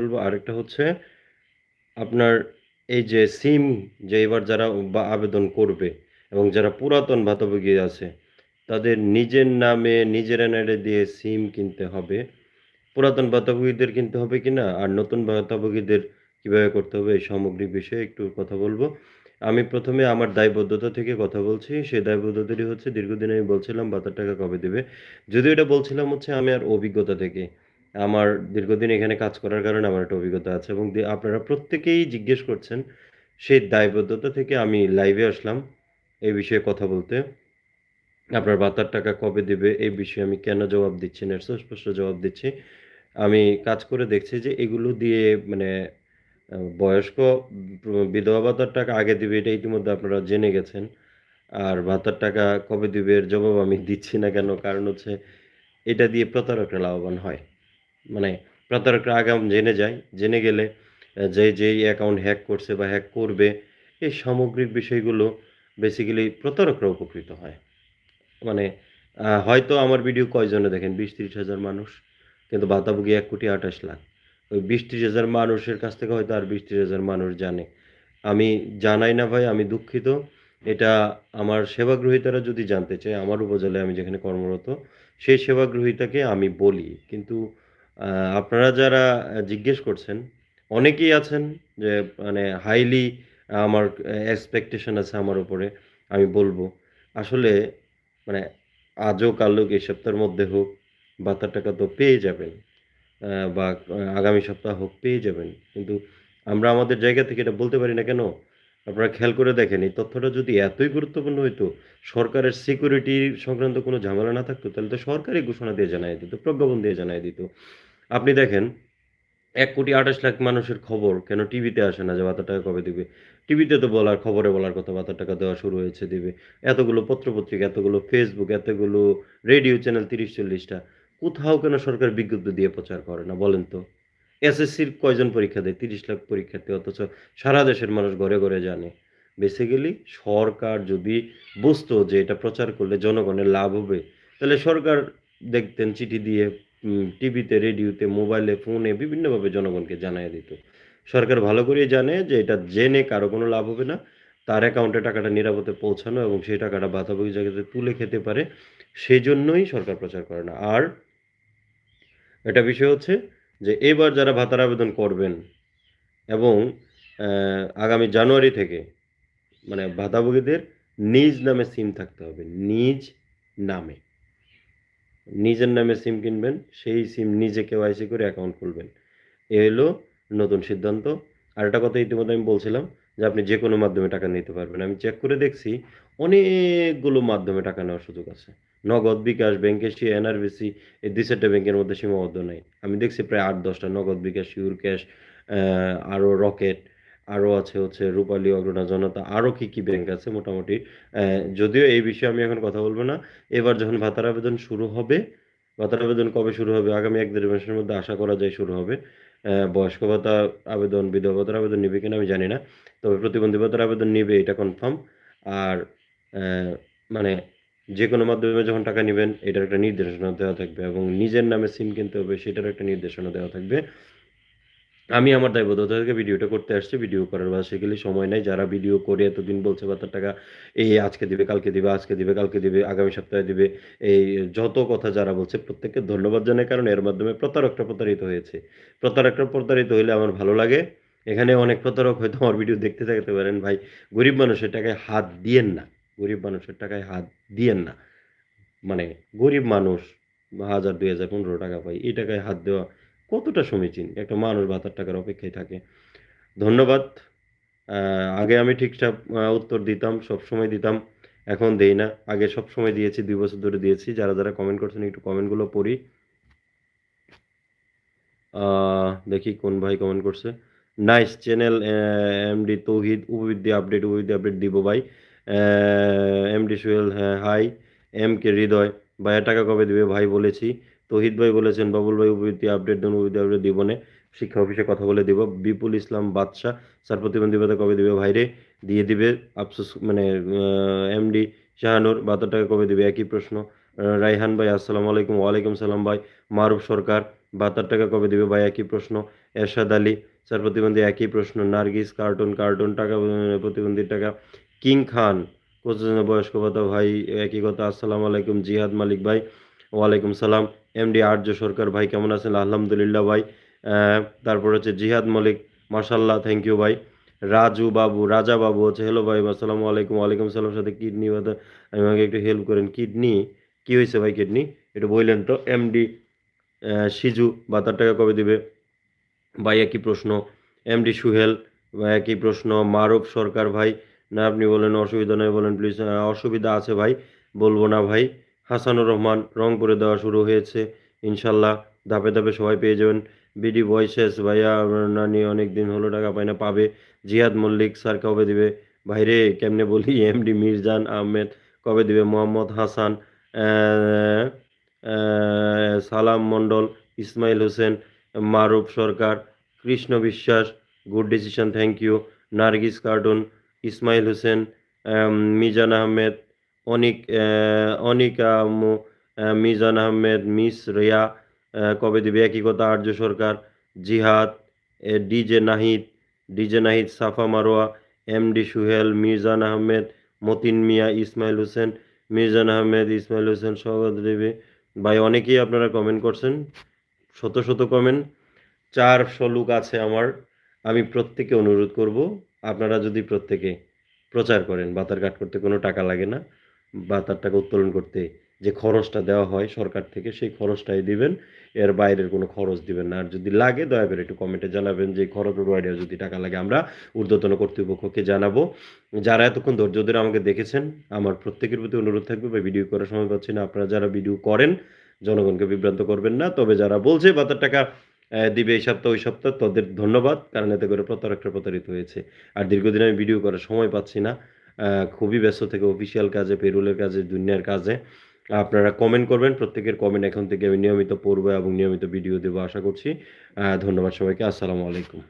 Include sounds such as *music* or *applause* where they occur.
বলব, আরেকটা হচ্ছে আপনার এই যে সিম যে এবার যারা বা আবেদন করবে এবং যারা পুরাতন ভাতাভোগী আছে, তাদের নিজের নামে, নিজের এনআইডি দিয়ে সিম কিনতে হবে। পুরাতন ভাতাভোগীদের কিনতে হবে কিনা আর নতুন ভাতাভোগীদের কীভাবে করতে হবে এই সামগ্রিক বিষয়ে একটু কথা বলব। আমি প্রথমে আমার দায়বদ্ধতা থেকে কথা বলছি। সেই দায়বদ্ধতাটি হচ্ছে, দীর্ঘদিন আমি বলছিলাম ভাতার টাকা কবে দেবে? যদিও এটা বলছিলাম হচ্ছে আমি আর অভিজ্ঞতা থেকে। আমার দীর্ঘদিন এখানে কাজ করার কারণে আমার একটা অভিজ্ঞতা আছে এবং আপনারা প্রত্যেকেই জিজ্ঞেস করছেন সেই দায়বদ্ধতা থেকে আমি লাইভে আসলাম এই বিষয়ে কথা বলতে। আপনার ভাতার টাকা কবে দেবে এই বিষয়ে আমি কেন জবাব দিচ্ছি, না, সুস্পষ্ট জবাব দিচ্ছি। আমি কাজ করে দেখছি যে এগুলো দিয়ে মানে বয়স্ক বিধবা ভাতার টাকা আগে দিবে এটা ইতিমধ্যে আপনারা জেনে গেছেন। আর ভাতার টাকা কবে দিবে এর জবাব আমি দিচ্ছি না কেন? কারণ হচ্ছে এটা দিয়ে প্রতারকরা লাভবান হয়। মানে প্রতারকরা আগাম জেনে যায়, জেনে গেলে যে যেই অ্যাকাউন্ট হ্যাক করছে বা হ্যাক করবে, এই সামগ্রিক বিষয়গুলো বেসিক্যালি প্রতারকরা উপকৃত হয়। মানে হয়তো আমার ভিডিও কয়জনে দেখেন? বিশ ত্রিশ হাজার মানুষ, কিন্তু ভাতাভোগী এক কোটি আঠাশ লাখ। ওই বিশ ত্রিশ হাজার মানুষের কাছ থেকে হয়তো আর বিশ ত্রিশ হাজার মানুষ জানে। আমি জানাই না ভাই, আমি দুঃখিত। এটা আমার সেবাগ্রহীতারা যদি জানতে চায়, আমার উপজেলায় আমি যেখানে কর্মরত, সেই সেবাগ্রহীতাকে আমি বলি। কিন্তু আপনারা যারা জিজ্ঞেস করছেন, অনেকেই আছেন যে মানে হাইলি আমার এক্সপেকটেশন আছে আমার উপরে, আমি বলব। আসলে মানে আজও কালুক, এই সপ্তাহের মধ্যে হোক ভাতার টাকা তো পেয়ে যাবেন বা আগামী সপ্তাহ হোক, পেয়ে যাবেন। কিন্তু আমরা আমাদের জায়গা থেকে এটা বলতে পারি না কেন? আপনারা খেয়াল করে দেখেন, এই তথ্যটা যদি এতই গুরুত্বপূর্ণ হইতো, সরকারের সিকিউরিটি সংক্রান্ত কোনো ঝামেলা না থাকতো, তাহলে তো সরকারই ঘোষণা দিয়ে জানাই দিত, প্রজ্ঞাপন দিয়ে জানাই দিত। আপনি দেখেন, এক কোটি আঠাশ লাখ মানুষের খবর কেন টিভিতে আসে না যে ভাতার টাকা কবে দিবে? টিভিতে তো বলার, খবরে বলার কথা ভাতার টাকা দেওয়া শুরু হয়েছে দিবে। এতগুলো পত্রপত্রিকা, এতগুলো ফেসবুক এতগুলো রেডিও চ্যানেল তিরিশ, চল্লিশটা, কোথাও কেন সরকার বিজ্ঞপ্তি দিয়ে প্রচার করে না? বলেন তো। এসএসসির কয়জন পরীক্ষা দেয়? তিরিশ লাখ পরীক্ষার্থী, অথচ সারা দেশের মানুষ ঘরে ঘরে জানে। বেসিক্যালি সরকার যদি বুঝতো যে এটা প্রচার করলে জনগণের লাভ হবে, তাহলে সরকার দেখতেন চিঠি দিয়ে টিভিতে, রেডিওতে, মোবাইলে, ফোনে বিভিন্নভাবে জনগণকে জানিয়ে দিত। সরকার ভালো করেই জানে যে এটা জেনে কারও কোনো লাভ হবে না। তার অ্যাকাউন্টে টাকাটা নিরাপদে পৌঁছানো এবং সেই টাকাটা বাধাবাধি জায়গাতে তুলে খেতে পারে সেই জন্যই সরকার প্রচার করে না। আর এটা বিষয় হচ্ছে যে এবার যারা ভাতার আবেদন করবেন এবং আগামী জানুয়ারি থেকে মানে ভাতাভোগীদের নিজ নামে সিম থাকতে হবে। নিজ নামে। নিজের নামে সিম কিনবেন, সেই সিম নিজে কেওয়াইসি করে অ্যাকাউন্ট খুলবেন। এ হলো নতুন সিদ্ধান্ত। আর একটা কথা ইতিমধ্যে আমি বলছিলাম যে আপনি যে কোনো মাধ্যমে টাকা নিতে পারবেন। আমি চেক করে দেখছি, অনেকগুলো মাধ্যমে টাকা নেওয়ার সুযোগ আছে। নগদ বিকাশ ব্যাংক এশিয়া এনআরবিসি এই দুই চারটে ব্যাংকের মধ্যে সীমাবদ্ধ নাই। আমি দেখছি প্রায় আট, দশটা নগদ বিকাশ ইউর ক্যাশ আরও রকেট আরও আছে হচ্ছে রূপালী অগ্রণা জনতা আরও কী কী ব্যাংক আছে মোটামুটি। যদিও এই বিষয়ে আমি এখন কথা বলব না। এবার যখন ভাতার আবেদন শুরু হবে, ভাতার আবেদন কবে শুরু হবে? আগামী এক দেড় মাসের মধ্যে আশা করা যায় শুরু হবে। বয়স্ক ভাতা আবেদন, বিধবা ভাতার আবেদন নিবে কিনা আমি জানি না। তবে প্রতিবন্ধী ভাতার আবেদন নিবে, এটা কনফার্ম আর মানে যে কোনো মাধ্যমে যখন টাকা নেবেন, এটার একটা নির্দেশনা দেওয়া থাকবে এবং নিজের নামে সিম কিনতে হবে, সেটার একটা নির্দেশনা দেওয়া থাকবে। আমি আমার দায়বদ্ধতা থেকে ভিডিওটা করতে আসছি, ভিডিও করার বেসিক্যালি সময় নাই। যারা ভিডিও করে এতদিন বলছে ভাতার টাকা এই আজকে দিবে, কালকে দিবে, আজকে দিবে, কালকে দিবে, আগামী সপ্তাহে দিবে, এই যত কথা যারা বলছে প্রত্যেককে ধন্যবাদ জানাই, কারণ এর মাধ্যমে প্রতারকটা প্রতারিত হয়েছে। প্রতারকটা প্রতারিত হইলে আমার ভালো লাগে। এখানে অনেক প্রতারক হয়তো আমার ভিডিও দেখতে থাকতে পারেন, ভাই। গরিব মানুষের টাকায় হাত দিয়েন না। গরিব মানুষের টাকায় হাত দিয়েন না। মানে গরিব মানুষ, হাজার, দুই হাজার, পনেরো টাকা পাই এই টাকায় হাত দেওয়া কতটা সমীচীন একটা মানুষ ভাতার টাকার অপেক্ষায় থাকে। ধন্যবাদ। আগে আমি ঠিকঠাক উত্তর দিতাম, সব সময় দিতাম। এখন দেই না। আগে সব সময় দিয়েছি, দুই বছর ধরে দিয়েছি। যারা যারা কমেন্ট করছেন, একটু কমেন্টগুলো পড়ি। দেখি কোন ভাই কমেন্ট করছে। নাইস চ্যানেল এমডি তৌহিদ উপবৃদ্ধি আপডেট উপবৃদ্ধি আপডেট দিব ভাই। এমডি সোহেল হ্যাঁ হাই এম কে হৃদয়। ভাইয়া, টাকা কবে দিবে? ভাই বলেছি। তৌহিদ ভাই বলেছেন, বাবুল ভাই উপবৃত্তি আপডেট দেন, উপবৃত্তি আপডেট দিবনে শিক্ষা অফিসে কথা বলে দিব। বিপুল ইসলাম বাদশাহ, স্যার প্রতিবন্ধী কবে দিবে? ভাইরে দিয়ে দিবে আফসোস মানে এমডি শাহানুর বাতা টাকা কবে দিবে? একই প্রশ্ন। রাইহান ভাই, আসসালামু আলাইকুম। ওয়ালাইকুম সালাম ভাই। মারুফ সরকার, বাহাত্তর টাকা কবে দিবে? ভাই, একই প্রশ্ন। এরশাদ আলী, স্যার প্রতিবন্ধী, একই প্রশ্ন। নার্গিস কার্টুন কার্টুন টাকা প্রতিবন্ধীর টাকা। কিং খান কোচের বয়স্ক ভাতা, ভাই, একই কথা। আসসালামু আলাইকুম। জিহাদ মালিক ভাই ওয়ালাইকুম সালাম। এমডি আর্য সরকার ভাই, কেমন আছেন? আলহামদুলিল্লাহ ভাই। তারপর হচ্ছে জিহাদ মলিক মার্শাল্লাহ থ্যাংক ইউ ভাই। রাজু বাবু, রাজা বাবু হচ্ছে হ্যালো ভাই, আসসালামু আলাইকুম। ওয়ালাইকুম সালাম সাথে কিডনি আমাকে একটু হেল্প করেন। কিডনি, কি হয়েছে ভাই কিডনি? একটু বললেন তো। এমডি সিজু বাতার টাকা কবে দিবে? ভাই, একই প্রশ্ন। এমডি সুহেল একই প্রশ্ন। মারুফ সরকার ভাই, না আপনি বলেন, অসুবিধা নয় বলেন প্লিজ অসুবিধা আছে ভাই, বলব না ভাই। হাসানুর রহমান রংপুরে দেওয়া শুরু হয়েছে। ইনশাল্লাহ ধাপে ধাপে সবাই পেয়ে যাবেন। বিডি বয়সেস ভাইয়া নানি অনেক দিন হলো টাকা পায় না, পাবে। জিয়াদ মল্লিক স্যার কবে দিবে? ভাইরে, কেমনে বলি? *laughs* এমডি মির্জান আহমেদ কবে দিবে? মোহাম্মদ হাসান সালাম মণ্ডল, Ismail Hossain, Maruf Sarkar, Krishna Biswas, good decision, thank you. Nargis cartoon, Ismail Hossain Mizan Ahmed Anik Anika Mizan Ahmed, miss Riya কবে দিবে? একই কথা, Arya Sarkar, Jihad DJ Nahid DJ Nahid, Safa Marwa MD Suhel Mirjan Ahmed, Matin Mia, Ismail Hossain Mirjan Ahmed, Ismail Hossain স্বাগত দেবে। ভাই, অনেকেই আপনারা comment করছেন, শত শত কমেন্ট চারশো লোক আছে আমার, আমি প্রত্যেকে অনুরোধ করব, আপনারা যদি প্রত্যেকে প্রচার করেন, বাতার কাট করতে কোনো টাকা লাগে না। বাতার টাকা উত্তোলন করতে যে খরচটা দেওয়া হয় সরকার থেকে, সেই খরচটাই দিবেন। এর বাইরের কোনো খরচ দিবেন না। আর যদি লাগে, দয়া করে একটু কমেন্টে জানাবেন যে খরচের বাইরে যদি টাকা লাগে, আমরা ঊর্ধ্বতন কর্তৃপক্ষকে জানাব। যারা এতক্ষণ ধৈর্য ধরে আমাকে দেখেছেন, আমার প্রত্যেকের প্রতি অনুরোধ থাকবে বা ভিডিও করার সময় পাচ্ছি না। আপনারা যারা ভিডিও করেন, জনগণকে বিভ্রান্ত করবেন না। তবে যারা বলছে বাতার টাকা দিবে এই সপ্তাহ, ওই সপ্তাহ, তাদের ধন্যবাদ। কারণ এতে করে প্রতারকটা প্রতারিত হয়েছে। আর দীর্ঘদিন আমি ভিডিও করার সময় পাচ্ছি না। খুবই ব্যস্ত থেকে অফিসিয়াল কাজে, পেরুলের কাজে, দুনিয়ার কাজে। আপনারা কমেন্ট করবেন, প্রত্যেকের কমেন্ট এখন থেকে আমি নিয়মিত পড়ব এবং নিয়মিত ভিডিও দেবো আশা করছি। ধন্যবাদ সবাইকে, আসসালামু আলাইকুম।